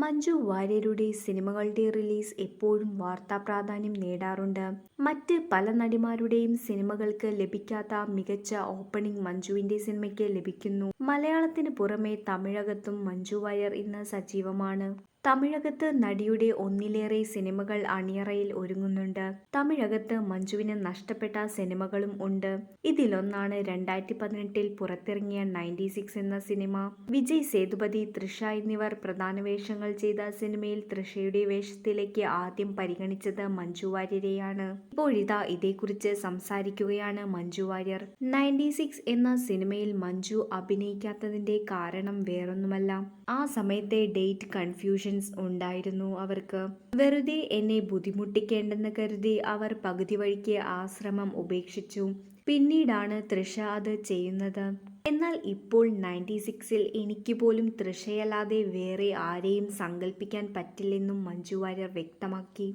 മഞ്ജു വാര്യരുടെ സിനിമകളുടെ റിലീസ് എപ്പോഴും വാർത്താ പ്രാധാന്യം നേടാറുണ്ട്. മറ്റ് പല നടിമാരുടെയും സിനിമകൾക്ക് ലഭിക്കാത്ത മികച്ച ഓപ്പണിംഗ് മഞ്ജുവിന്റെ സിനിമയ്ക്ക് ലഭിക്കുന്നു. മലയാളത്തിന് പുറമെ തമിഴകത്തും മഞ്ജു വാര്യർ ഇന്ന് സജീവമാണ്. തമിഴകത്ത് നടിയുടെ ഒന്നിലേറെ സിനിമകൾ അണിയറയിൽ ഒരുങ്ങുന്നുണ്ട്. തമിഴകത്ത് മഞ്ജുവിന് നഷ്ടപ്പെട്ട സിനിമകളും ഉണ്ട്. ഇതിലൊന്നാണ് രണ്ടായിരത്തി പതിനെട്ടിൽ പുറത്തിറങ്ങിയ നയന്റി സിക്സ് എന്ന സിനിമ. വിജയ് സേതുപതി തൃഷ എന്നിവർ പ്രധാന വേഷങ്ങൾ ചെയ്ത സിനിമയിൽ തൃഷയുടെ വേഷത്തിലേക്ക് ആദ്യം പരിഗണിച്ചത് മഞ്ജു വാര്യരെയാണ്. ഇപ്പോഴിതാ ഇതേക്കുറിച്ച് സംസാരിക്കുകയാണ് മഞ്ജു വാര്യർ. നയന്റി സിക്സ് എന്ന സിനിമയിൽ മഞ്ജു അഭിനയിക്കാത്തതിന്റെ കാരണം വേറൊന്നുമല്ല. ആ സമയത്തെ ഡേറ്റ് കൺഫ്യൂഷൻസ് ഉണ്ടായിരുന്നു അവർക്ക്. വെറുതെ എന്നെ ബുദ്ധിമുട്ടിക്കേണ്ടെന്ന് കരുതി അവർ പകുതി വഴിക്ക് ആ ശ്രമം ഉപേക്ഷിച്ചു. പിന്നീടാണ് തൃഷ അത് ചെയ്യുന്നത്. എന്നാൽ ഇപ്പോൾ നയന്റി സിക്സിൽ എനിക്ക് പോലും തൃഷയല്ലാതെ വേറെ ആരെയും സങ്കല്പിക്കാൻ പറ്റില്ലെന്നും മഞ്ജു വാര്യർ വ്യക്തമാക്കി.